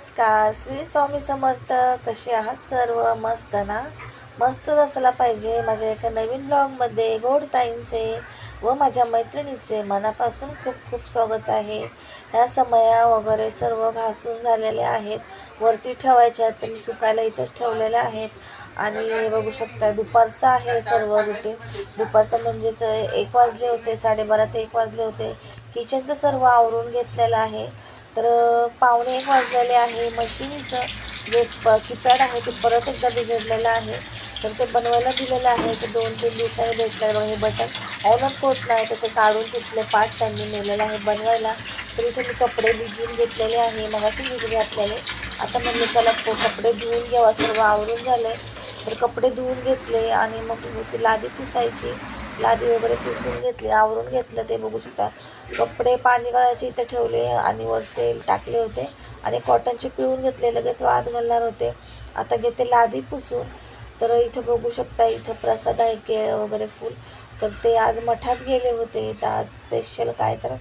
नमस्कार. श्री स्वामी समर्थ कसे आहात सर्व? मस्त ना? मस्तच असायला पाहिजे. माझ्या एका नवीन ब्लॉगमध्ये गोड ताईंचे व माझ्या मैत्रिणीचे मनापासून खूप खूप स्वागत आहे. ह्या समया वगैरे सर्व घासून झालेल्या आहेत. वरती ठेवायच्या आहेत तर मी सुकायला इथंच ठेवलेल्या आहेत. आणि बघू शकता दुपारचं आहे सर्व रुटीन दुपारचं म्हणजेच एक वाजले होते साडेबारा ते एक वाजले होते. किचनचं सर्व आवरून घेतलेलं आहे. तर पावणे एक वाजलेले आहे. मशीनचं जे प कीपॅड आहे ते परत एकदा बिघडलेलं आहे. तर ते बनवायला दिलेलं आहे. ते दोन तीन दिवसाने भेटलं बघा हे बटन. ऑनच होत नाही तर ते काढून तिथले पार्ट त्यांनी नेलेलं आहे बनवायला. तर इथे मी कपडे भिजून घेतलेले आहे. मगाशी भिजू घातलेले. आता म्हणले त्याला कपडे धुवून घ्यावा सर्व आवरून झाले तर कपडे धुवून घेतले आणि मग ती लादी पुसायची. लादी वगैरे पुसून घेतली आवरून घेतलं ते बघू शकता. कपडे पाणी गळायचे इथे ठेवले आणि वर तेल टाकले होते. आणि कॉटनचे पिळून घेतले लगेच वाद घालणार होते. आता घेते लादी पुसून. तर इथं बघू शकता इथं प्रसाद आहे केळ वगैरे फूल. तर ते आज मठात गेले होते. तर आज स्पेशल काय तर.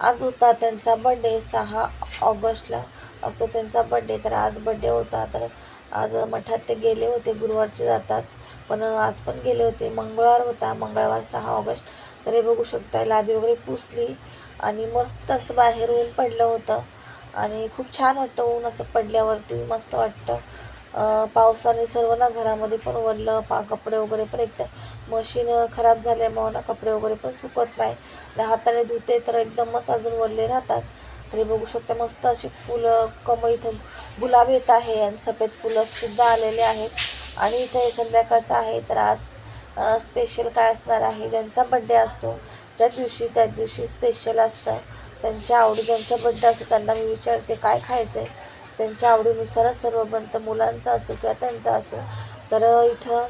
आज होता त्यांचा बड्डे सहा ऑगस्टला असतो त्यांचा बड्डे तर आज बड्डे होता. तर आज मठात ते गेले होते गुरुवारचे जातात. पण आज पण गेले होते. मंगळवार होता. मंगळवार सहा ऑगस्ट. तर हे बघू शकता लादी वगैरे पुसली आणि मस्त असं बाहेर ऊन पडलं होतं. आणि खूप छान वाटतं ऊन असं पडल्यावरती. मस्त वाटतं. पावसाने सर्व ना घरामध्ये पण ओढलं. पा कपडे वगैरे पण एकदम मशीन खराब झाल्यामुळं ना कपडे वगैरे पण सुकत नाही. आणि हाताने धुते तर एकदमच अजून वरले राहतात. तरी बघू शकता मस्त अशी फुलं कमळ इथं गुलाब येत आहे. आणि सफेद फुलं सुद्धा आलेले आहेत. आणि इथे संध्याकाळचं आहे तर आज स्पेशल काय असणार आहे ज्यांचा बड्डे असतो त्या दिवशी त्या दिवशी स्पेशल असतं. त्यांच्या आवडी ज्यांचा बड्डे असतो त्यांना मी विचारते काय खायचं आहे त्यांच्या आवडीनुसारच सर्व बनतं मुलांचा असो किंवा त्यांचा असो. तर इथं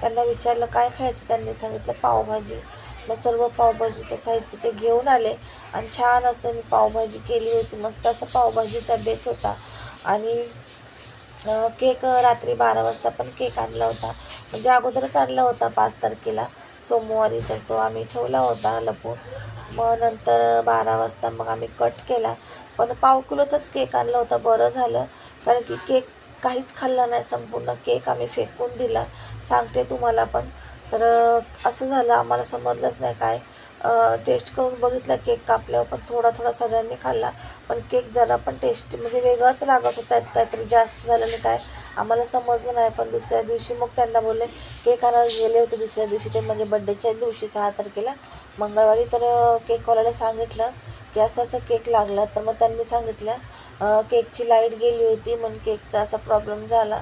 त्यांना विचारलं काय खायचं त्यांनी सांगितलं पावभाजी. मग सर्व पावभाजीचं साहित्य ते घेऊन आले आणि छान असं मी पावभाजी केली होती. मस्त असं पावभाजीचा बेत होता. आणि केक रात्री बारा वाजता पण केक आणला होता. म्हणजे अगोदरच आणला होता पाच तारखेला. सोमवारी तर तो आम्ही ठेवला होता लपून. मग नंतर बारा वाजता मग आम्ही कट केला. पण पाव किलोचाच केक आणला होता बरं झालं. कारण की केक काहीच खाल्ला नाही संपूर्ण केक आम्ही फेकून दिला. सांगते तुम्हाला पण. तर असं झालं आम्हाला समजलंच नाही काय. टेस्ट करून बघितला केक कापल्यावर पण थोडा थोडा सगळ्यांनी खाल्ला. पण केक जरा पण टेस्ट म्हणजे वेगळाच लागत होता. त्यात काहीतरी जास्त झालेलं काय आम्हाला समजलं नाही. पण दुसऱ्या दिवशी मग त्यांना बोलले केक आणायला गेले होते दुसऱ्या दिवशी. ते म्हणजे बड्डेच्या दिवशी सहा तारखेला मंगळवारी. तर केकवाल्याला सांगितलं की असं असं केक लागला. तर मग त्यांनी सांगितलं केकची लाइट गेली होती म्हणून केकचा असा प्रॉब्लेम झाला.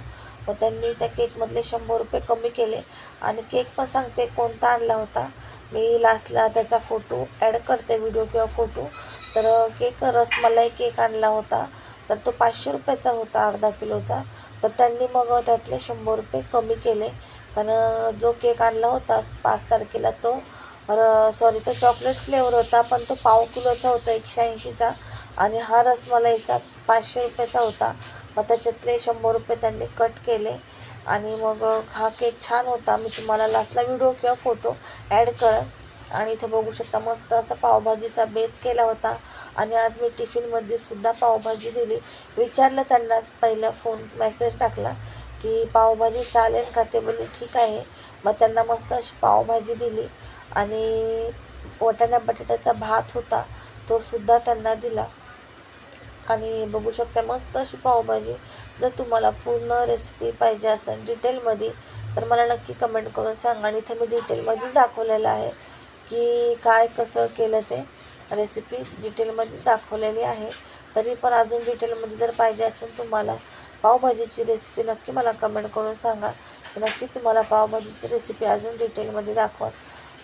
मग त्यांनी त्या केकमधले शंभर रुपये कमी केले. आणि केक पण सांगते कोणता आणला होता? मी लास्टला त्याचा फोटो ॲड करते व्हिडिओ किंवा फोटो तर केक रसमलाई केक आणला होता. तर तो पाचशे रुपयाचा होता अर्धा किलोचा. तर त्यांनी मग त्यातले शंभर रुपये कमी केले. कारण जो केक आणला होता पाच तारखेला तो सॉरी तो चॉकलेट फ्लेवर होता पण तो पाव किलोचा होता एकशे ऐंशीचा. आणि हा रसमलाईचा पाचशे रुपयाचा होता. मग त्याच्यातले शंभर रुपये त्यांनी कट केले. आणि मग हा केक छान होता. मी तुम्हाला लास्टला व्हिडिओ किंवा फोटो ॲड कर आणि इथं बघू शकता मस्त असा पावभाजीचा बेत केला होता. आणि आज मी टिफिनमध्ये सुद्धा पावभाजी दिली. विचारलं त्यांना पहिला फोन मेसेज टाकला की पावभाजी चालेल का? ते बोलले ठीक आहे. मग त्यांना मस्त अशी पावभाजी दिली. आणि वाटाण्या बटाट्याचा भात होता तो सुद्धा त्यांना दिला. आणि बघू शकता मस्त अशी पावभाजी. जर तुम्हाला पूर्ण रेसिपी पाहिजे असेल डिटेलमध्ये तर मला नक्की कमेंट करून सांगा. आणि इथं मी डिटेलमध्येच दाखवलेलं आहे की काय कसं केलं ते रेसिपी डिटेलमध्ये दाखवलेली आहे. तरी पण अजून डिटेलमध्ये जर पाहिजे असेल तुम्हाला पावभाजीची रेसिपी नक्की मला कमेंट करून सांगा. नक्की तुम्हाला पावभाजीची रेसिपी अजून डिटेलमध्ये दाखवा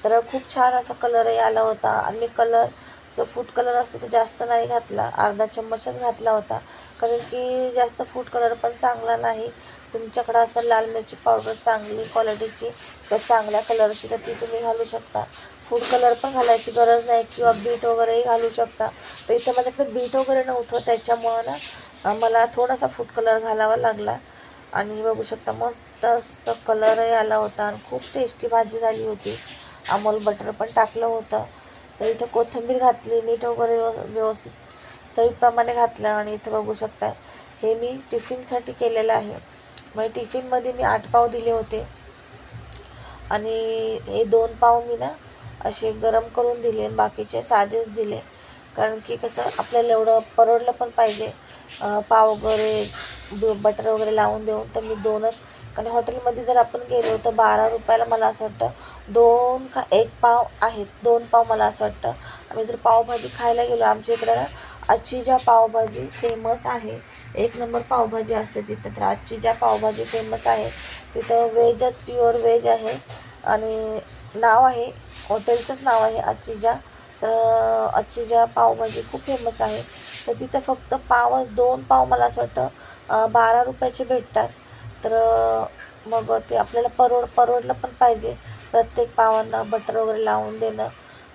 तर खूप छान असा कलरही आला होता. आणि कलर जो फूड कलर असतो तो जास्त नाही घातला. अर्धा चम्मचच घातला होता. कारण की जास्त फूड कलर पण चांगला नाही. तुमच्याकडं असं लाल मिरची पावडर चांगली क्वालिटीची किंवा चांगल्या कलरची तर ती तुम्ही घालू शकता. फूड कलर पण घालायची गरज नाही किंवा बीट वगैरेही घालू शकता. तर इथं माझ्याकडे बीट वगैरे नव्हतं. त्याच्यामुळं ना मला थोडासा फूड कलर घालावा लागला. आणि बघू शकता मस्त असं कलरही आला होता आणि खूप टेस्टी भाजी झाली होती. अमोल बटर पण टाकलं होतं. तर इथं कोथिंबीर घातली मीठ वगैरे व्यव- व्यवस्थित चवीप्रमाणे घातलं आणि इथं बघू शकताय. हे मी टिफिनसाठी केलेलं आहे. म्हणजे टिफिनमध्ये मी आठ पाव दिले होते. आणि हे दोन पाव मी ना असे गरम करून दिले आणि बाकीचे साधेच दिले. कारण की कसं आपल्याला एवढं परवडलं पण पाहिजे. पाव वगैरे ब- बटर वगैरे लावून देऊन तर मी दोनच कारण हॉटेलमध्ये जर आपण गेलो तर बारा रुपयाला मला असं वाटतं दोन खा एक पाव आहेत दोन पाव मला असं वाटतं. आम्ही जर पावभाजी खायला गेलो आमच्या इकडं ना आजची ज्या पावभाजी फेमस आहे. एक नंबर पावभाजी असते तिथं. तर आजची ज्या पावभाजी फेमस आहे. तिथं व्हेजच प्युअर व्हेज आहे. आणि नाव आहे हॉटेलचंच नाव आहे आजची ज्या तर आजची ज्या पावभाजी खूप फेमस आहे. तर तिथं फक्त पावच दोन पाव मला असं वाटतं बारा रुपयाचे भेटतात. तर मग ते आपल्याला परवड परवडलं पण पाहिजे. प्रत्येक पावांना बटर वगैरे लावून देणं.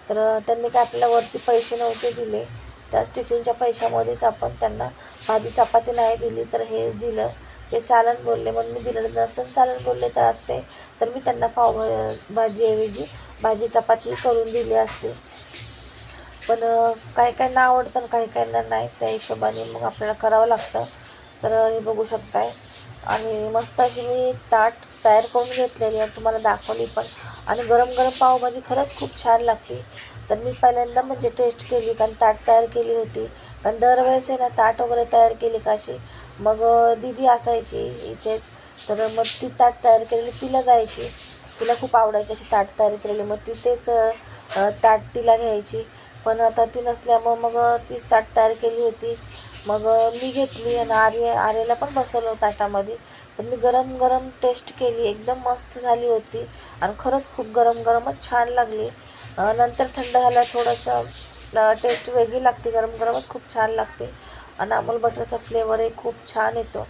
तर त्यांनी काय आपल्याला वरती पैसे नव्हते दिले. त्याच टिफिनच्या पैशामध्येच आपण त्यांना भाजी चपाती नाही दिली तर हेच दिलं. ते चालन बोलले म्हणून मी दिलं. नसेल चालन बोलले तर असते. तर मी त्यांना पाव भाजीऐवजी भाजी चपाती करून दिली असते. पण काही काहींना आवडतं काही काहींना नाही त्या हिशोबाने मग आपल्याला करावं लागतं. तर हे बघू शकताय. आणि मस्त अशी मी ताट तयार करून घेतलेली आणि तुम्हाला दाखवली पण. आणि गरम गरम पावभाजी खरंच खूप छान लागते तर मी पहिल्यांदा म्हणजे टेस्ट केली कारण ताट तयार केली होती. कारण दरवेळेस आहे ना ताट वगैरे तयार केली काशी मग दिदी दीदी असायची इथेच. तर मग ती ताट तयार केलेली तिला जायची. तिला खूप आवडायची अशी ताट तयार केलेली. मग तिथेच ताट तिला घ्यायची. पण आता ती नसल्यामुळं मग तीच ताट तयार केली होती. मग मी घेतली आणि आर्य आर्याला पण बसवलं ताटामध्ये. तर मी गरम गरम टेस्ट केली. एकदम मस्त झाली होती. आणि खरंच खूप गरम गरमच छान लागली. नंतर थंड झाला थोडंसं टेस्ट वेगळी लागते. गरम गरमच खूप छान लागते. आणि अमूल बटरचा फ्लेवरही खूप छान येतो.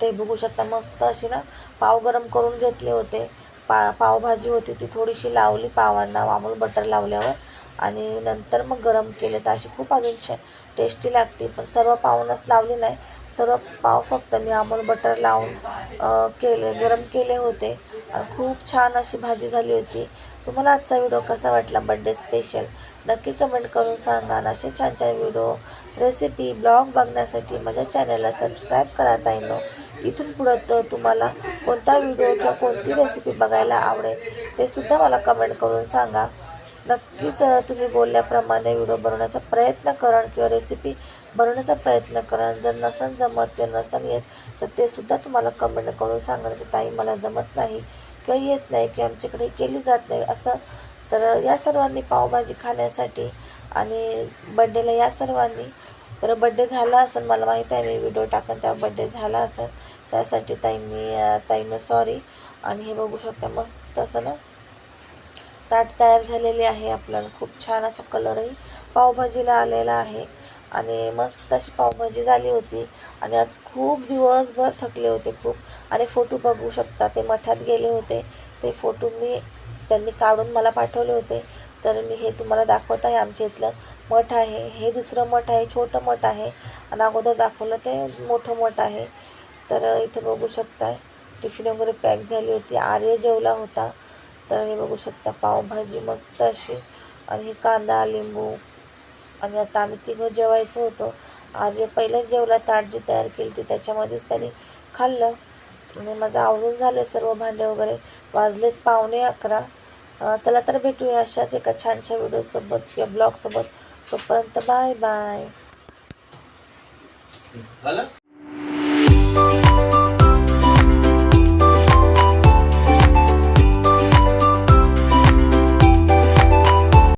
ते बघू शकता मस्त अशी ना पाव गरम करून घेतले होते. पा पावभाजी होती ती थोडीशी लावली पावांना अमूल बटर लावल्यावर. आणि नंतर मग गरम केले तर अशी खूप अजून छान टेस्टी लागते पण सर्व पाहूनच लावली नाही. सर्व पाव फक्त मी अमूल बटर लावून केले गरम केले होते. आणि खूप छान अशी भाजी झाली होती. तुम्हाला आजचा व्हिडिओ कसा वाटला? बड्डे स्पेशल नक्की कमेंट करून सांगा. आणि असे छान छान व्हिडिओ रेसिपी ब्लॉग बघण्यासाठी माझ्या चॅनलला सबस्क्राईब करा ताईनो. इथून पुढं तर तुम्हाला कोणता व्हिडिओ किंवा कोणती रेसिपी बघायला आवडेल ते सुद्धा मला कमेंट करून सांगा. नक्कीच तुम्ही बोलल्याप्रमाणे व्हिडिओ बनवण्याचा प्रयत्न करण किंवा रेसिपी बनवण्याचा प्रयत्न करण जर नसन जमत किंवा नसन येत तर ते सुद्धा तुम्हाला कमेंट करून सांगाल की म्हणजे, ताई मला जमत नाही किंवा येत नाही की आमच्याकडे केली जात नाही. असं तर या सर्वांनी पावभाजी खाण्यासाठी आणि बड्डेला या सर्वांनी तर बड्डे झाला असेल मला माहीत आहे मी व्हिडिओ टाकन तेव्हा बड्डे झाला असेल. त्यासाठी ताईंनी ताईनं सॉरी आणि हे बघू शकता मस्त असं ना ताट तयार झालेले आहे आपल्याला. खूप छान असा कलरही पावभाजीला आलेला आहे. आणि मस्त अशी पावभाजी झाली होती. आणि आज खूप दिवसभर थकले होते खूप. आणि फोटो बघू शकता ते मठात गेले होते. ते फोटो मी त्यांनी काढून मला पाठवले होते. तर मी हे तुम्हाला दाखवत आहे आमच्या इथलं मठ आहे. हे दुसरं मठ आहे छोटं मठ आहे. आणि अगोदर दाखवलं ते मोठं मठ आहे. तर इथे बघू शकताय टिफिन वगैरे पॅक झाली होती. आर्य जेवला होता. तर हे बघू शकता पावभाजी मस्त अशी आणि कांदा लिंबू आणि आता आम्ही तिघं जेवायचं होतं. आर्य पहिल्याच जेवला ताट जी तयार केली ती त्याच्यामध्येच त्यांनी खाल्लं. आणि माझं आवडून झालं सर्व भांडे वगैरे. वाजलेत पावणे अकरा. चला तर भेटूया अशाच एका छानशा व्हिडिओसोबत किंवा ब्लॉगसोबत. तोपर्यंत बाय बाय.